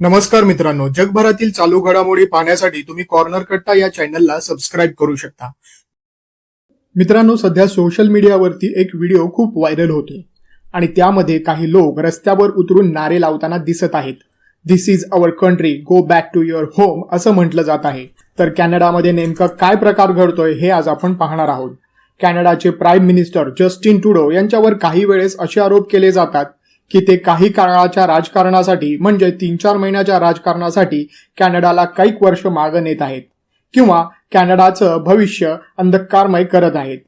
नमस्कार मित्रांनो जगभरातील चालू घडामोडी पाहण्यासाठी तुम्ही कॉर्नर कट्टा या चॅनलला सबस्क्राईब करू शकता. मित्रांनो सध्या सोशल मीडियावरती एक व्हिडिओ खूप व्हायरल होते आणि त्यामध्ये काही लोक रस्त्यावर उतरून नारे लावताना दिसत आहेत. This is our country go back to your home असं म्हटलं जात आहे. तर कॅनडामध्ये नेमका काय प्रकार घडतोय हे आज आपण पाहणार आहोत. कॅनडाचे प्राईम मिनिस्टर जस्टिन टुडो यांच्यावर काही वेळेस असे आरोप केले जातात की ते काही काळाच्या राजकारणासाठी म्हणजे तीन चार महिन्याच्या राजकारणासाठी कॅनडाला कैक वर्ष मागं नेत आहेत किंवा कॅनडाचं भविष्य अंधकारमय करत आहेत.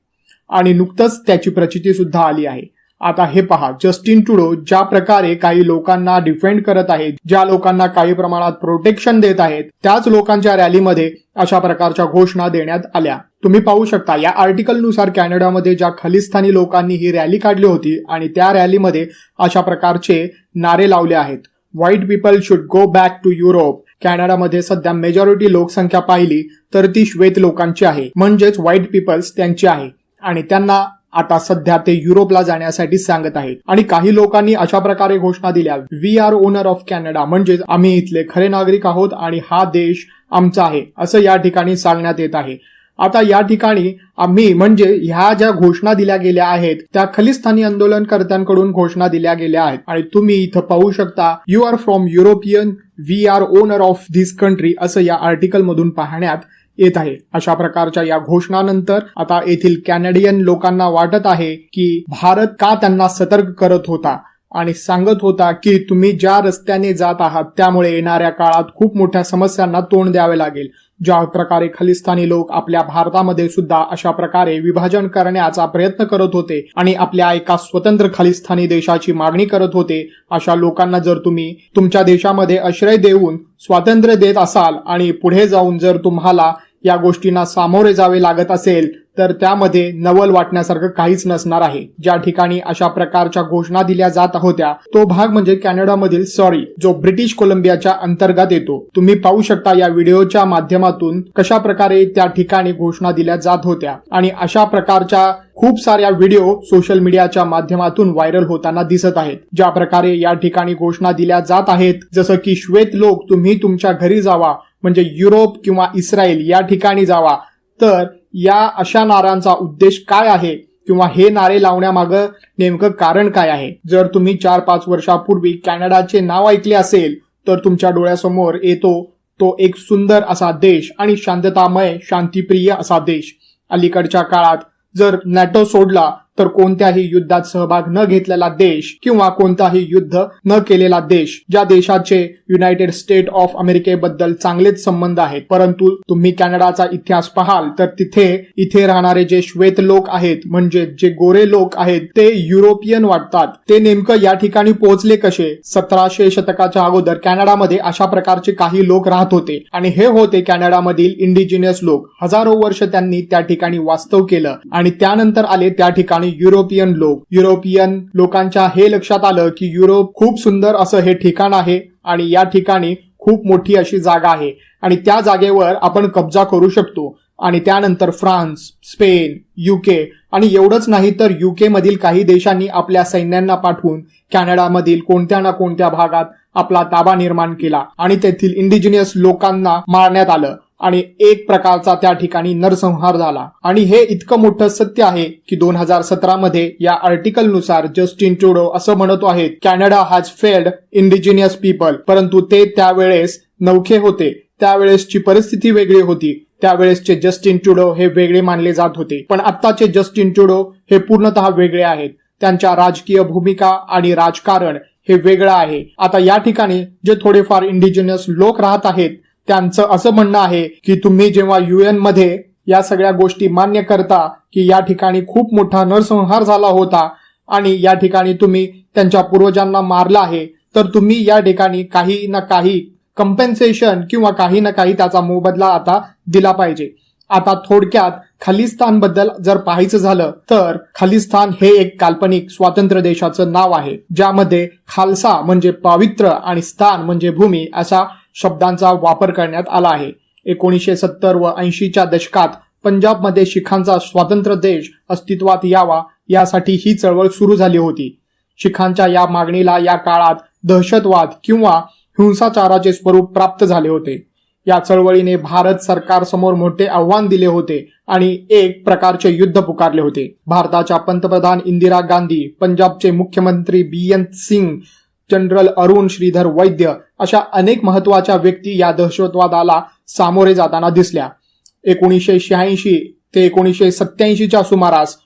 आणि नुकतंच त्याची प्रचिती सुद्धा आली आहे. आता हे पहा जस्टिन टुडो ज्या प्रकारे काही लोकांना डिफेंड करत आहेत ज्या लोकांना काही प्रमाणात प्रोटेक्शन देत आहेत त्याच लोकांच्या रॅलीमध्ये अशा प्रकारच्या घोषणा देण्यात आल्या. तुम्ही पाहू शकता या आर्टिकलनुसार कॅनडामध्ये ज्या खलिस्तानी लोकांनी ही रॅली काढली होती आणि त्या रॅलीमध्ये अशा प्रकारचे नारे लावले आहेत. White people should go back to Europe कॅनडामध्ये सध्या मेजॉरिटी लोकसंख्या पाहिली तर ती श्वेत लोकांची आहे. म्हणजेच व्हाईट पीपल्स त्यांची आहे. आणि त्यांना आता सध्या ते युरोपला जाण्यासाठी सांगत आहेत. आणि काही लोकांनी अशा प्रकारे घोषणा दिल्या we are owner of Canada म्हणजेच आम्ही इथले खरे नागरिक आहोत आणि हा देश आमचा आहे असं या ठिकाणी सांगण्यात येत आहे. आता या ठिकाणी आम्ही म्हणजे ह्या ज्या घोषणा दिल्या गेल्या आहेत त्या खलिस्तानी आंदोलनकर्त्यांकडून घोषणा दिल्या गेल्या आहेत. आणि तुम्ही इथं पाहू शकता you are from European we are owner of this country असं या आर्टिकल मधून पाहण्यात येत आहे. अशा प्रकारच्या या घोषणानंतर आता येथील कॅनडियन लोकांना वाटत आहे की भारत का त्यांना सतर्क करत होता आणि सांगत होता की तुम्ही ज्या रस्त्याने जात आहात त्यामुळे येणाऱ्या काळात खूप मोठ्या समस्यांना तोंड द्यावे लागेल. ज्या प्रकारे खलिस्तानी लोक आपल्या भारतामध्ये सुद्धा अशा प्रकारे विभाजन करण्याचा प्रयत्न करत होते आणि आपल्या एका स्वतंत्र खलिस्तानी देशाची मागणी करत होते अशा लोकांना जर तुम्ही तुमच्या देशामध्ये आश्रय देऊन स्वातंत्र्य देत असाल आणि पुढे जाऊन जर तुम्हाला या गोष्टींना सामोरे जावे लागत असेल तर त्यामध्ये नवल वाटण्यासारखं काहीच नसणार आहे. ज्या ठिकाणी अशा प्रकारच्या घोषणा दिल्या जात होत्या तो भाग म्हणजे कॅनडामधील सॉरी जो ब्रिटिश कोलंबियाच्या अंतर्गत येतो. तुम्ही पाहू शकता या व्हिडिओच्या माध्यमातून कशा प्रकारे त्या ठिकाणी घोषणा दिल्या जात होत्या आणि अशा प्रकारच्या खूप साऱ्या व्हिडिओ सोशल मीडियाच्या माध्यमातून व्हायरल होताना दिसत आहेत. ज्या प्रकारे या ठिकाणी घोषणा दिल्या जात आहेत जसं की श्वेत लोक तुम्ही तुमच्या घरी जावा म्हणजे युरोप किंवा इस्रायल या ठिकाणी जावा. तर या अशा नाऱ्यांचा उद्देश काय आहे? किंवा हे नारे लावण्यामागं नेमकं कारण काय आहे? जर तुम्ही चार पाच वर्षापूर्वी कॅनडाचे नाव ऐकले असेल तर तुमच्या डोळ्यासमोर येतो तो एक सुंदर असा देश आणि शांततामय शांतीप्रिय असा देश. अलीकडच्या काळात जर नॅटो सोडला तर कोणत्याही युद्धात सहभाग न घेतलेला देश किंवा कोणताही युद्ध न केलेला देश ज्या देशाचे युनायटेड स्टेट ऑफ अमेरिकेबद्दल चांगलेच संबंध आहेत परंतु तुम्ही कॅनडाचा इतिहास पाहाल तर तिथे इथे राहणारे जे श्वेत लोक आहेत म्हणजे जे गोरे लोक आहेत ते युरोपियन वाटतात. ते नेमकं या ठिकाणी पोहोचले कसे? सतराशे शतकाच्या अगोदर कॅनडामध्ये अशा प्रकारचे काही लोक राहत होते आणि हे होते कॅनडामधील इंडिजिनियस लोक. हजारो वर्ष त्यांनी त्या ठिकाणी वास्तव केलं आणि त्यानंतर आले त्या ठिकाणी युरोपियन लोक. युरोपियन लोकांच्या हे लक्षात आलं की युरोप खूप सुंदर असं हे ठिकाण आहे आणि या ठिकाणी खूप मोठी अशी जागा आहे. आणि त्या जागेवर आपण कब्जा करू शकतो. आणि त्यानंतर फ्रान्स स्पेन युके आणि एवढंच नाही तर युके मधील काही देशांनी आपल्या सैन्यांना पाठवून कॅनडामधील कोणत्या ना कोणत्या भागात आपला ताबा निर्माण केला आणि तेथील इंडिजिनियस लोकांना मारण्यात आलं. आणि एक प्रकारचा त्या ठिकाणी नरसंहार झाला. आणि हे इतकं मोठं सत्य आहे की दोन हजार सतरा मध्ये या आर्टिकलनुसार जस्टिन ट्रुडो असं म्हणतो आहेत Canada has failed indigenous people परंतु ते त्यावेळेस नौखे होते. त्यावेळेसची परिस्थिती वेगळी होती. त्यावेळेसचे जस्टिन ट्रुडो हे वेगळे मानले जात होते. पण आत्ताचे जस्टिन ट्रुडो हे पूर्णतः वेगळे आहेत. त्यांच्या राजकीय भूमिका आणि राजकारण हे वेगळं आहे. आता या ठिकाणी जे थोडेफार इंडिजिनियस लोक राहत आहेत त्यांचं असं म्हणणं आहे की तुम्ही जेव्हा युएनमध्ये या सगळ्या गोष्टी मान्य करता की या ठिकाणी खूप मोठा नरसंहार झाला होता आणि या ठिकाणी तुम्ही त्यांच्या पूर्वजांना मारलं आहे तर तुम्ही या ठिकाणी काही ना काही कम्पेन्सेशन किंवा काही ना काही त्याचा मोबदला आता दिला पाहिजे. आता थोडक्यात खालिस्तानबद्दल जर पाहायचं झालं तर खालिस्तान हे एक काल्पनिक स्वातंत्र्य देशाचं नाव आहे ज्यामध्ये खालसा म्हणजे पावित्र आणि स्थान म्हणजे भूमी असा शब्दांचा वापर करण्यात आला आहे. एकोणीसशे सत्तर व ऐंशीच्या दशकात पंजाबमध्ये शिखांचा स्वतंत्र देश अस्तित्वात यावा यासाठी ही चळवळ सुरू झाली होती. शिखांच्या या मागणीला या काळात दहशतवाद किंवा हिंसाचाराचे स्वरूप प्राप्त झाले होते. या चळवळीने भारत सरकारसमोर मोठे आव्हान दिले होते आणि एक प्रकारचे युद्ध पुकारले होते. भारताच्या पंतप्रधान इंदिरा गांधी पंजाबचे मुख्यमंत्री B N Singh general Arun Shridhar Vaidya अशा अनेक महत्त्वाच्या व्यक्ती या दहशतवादाला सामोरे जाताना दिसल्या. एकोणीसशे शहाऐंशी ते एकोणीसशे सत्याऐंशीच्या सुमारास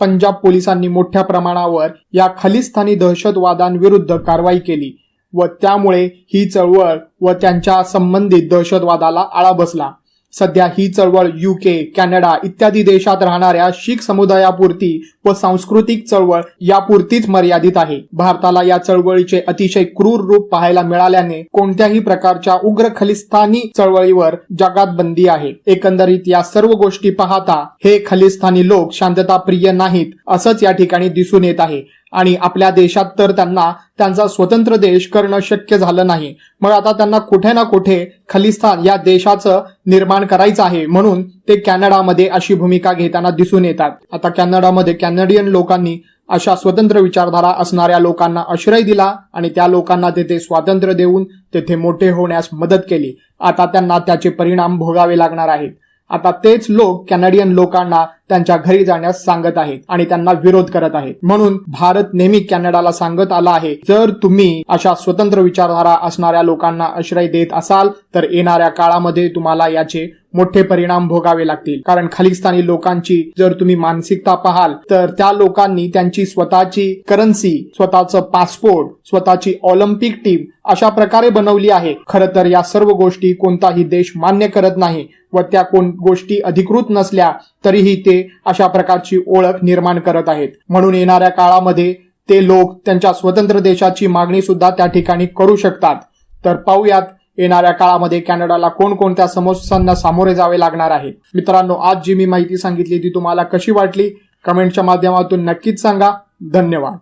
पंजाब पोलिसांनी मोठ्या प्रमाणावर या खलिस्तानी दहशतवादांविरुद्ध कारवाई केली व त्यामुळे ही चळवळ व त्यांच्या संबंधित दहशतवादाला आळा बसला. सध्या ही चळवळ युके कॅनडा इत्यादी देशात राहणाऱ्या शीख समुदायापुरती व सांस्कृतिक चळवळ यापुरतीच मर्यादित आहे. भारताला या चळवळीचे अतिशय क्रूर रूप पाहायला मिळाल्याने कोणत्याही प्रकारच्या उग्र खलिस्तानी चळवळीवर जगात बंदी आहे. एकंदरीत या सर्व गोष्टी पाहता हे खलिस्तानी लोक शांतताप्रिय नाहीत असंच या ठिकाणी दिसून येत आहे. आणि आपल्या देशात तर त्यांना त्यांचा स्वतंत्र देश करणं शक्य झालं नाही. मग आता त्यांना कुठे ना कुठे खलिस्तान या देशाचं निर्माण करायचं आहे म्हणून ते कॅनडामध्ये अशी भूमिका घेताना दिसून येतात. आता कॅनडामध्ये कॅनडियन लोकांनी अशा स्वतंत्र विचारधारा असणाऱ्या लोकांना आश्रय दिला आणि त्या लोकांना तेथे स्वातंत्र्य देऊन तेथे मोठे होण्यास मदत केली. आता त्यांना त्याचे परिणाम भोगावे लागणार आहेत. आता तेच लोक कॅनडियन लोकांना त्यांच्या घरी जाण्यास सांगत आहेत आणि त्यांना विरोध करत आहेत. म्हणून भारत नेहमी कॅनडाला सांगत आला आहे जर तुम्ही अशा स्वतंत्र विचारधारा असणाऱ्या लोकांना आश्रय देत असाल तर येणाऱ्या काळामध्ये तुम्हाला याचे मोठे परिणाम भोगावे लागतील. कारण खालिस्तानी लोकांची जर तुम्ही मानसिकता पाहाल तर त्या लोकांनी त्यांची स्वतःची करन्सी स्वतःचं पासपोर्ट स्वतःची ऑलिम्पिक टीम अशा प्रकारे बनवली आहे. खरं तर या सर्व गोष्टी कोणताही देश मान्य करत नाही व त्या कोण गोष्टी अधिकृत नसल्या तरीही ते ते अशा प्रकारची ओळख निर्माण करत आहेत. म्हणून येणाऱ्या काळामध्ये ते लोक त्यांच्या स्वतंत्र देशाची मागणी सुद्धा त्या ठिकाणी करू शकतात. तर पाहूयात येणाऱ्या काळामध्ये कॅनडाला कोणकोणत्या समस्यांना सामोरे जावे लागणार आहे. मित्रांनो आज जी मी माहिती सांगितली ती तुम्हाला कशी वाटली? कमेंटच्या माध्यमातून नक्कीच सांगा. धन्यवाद.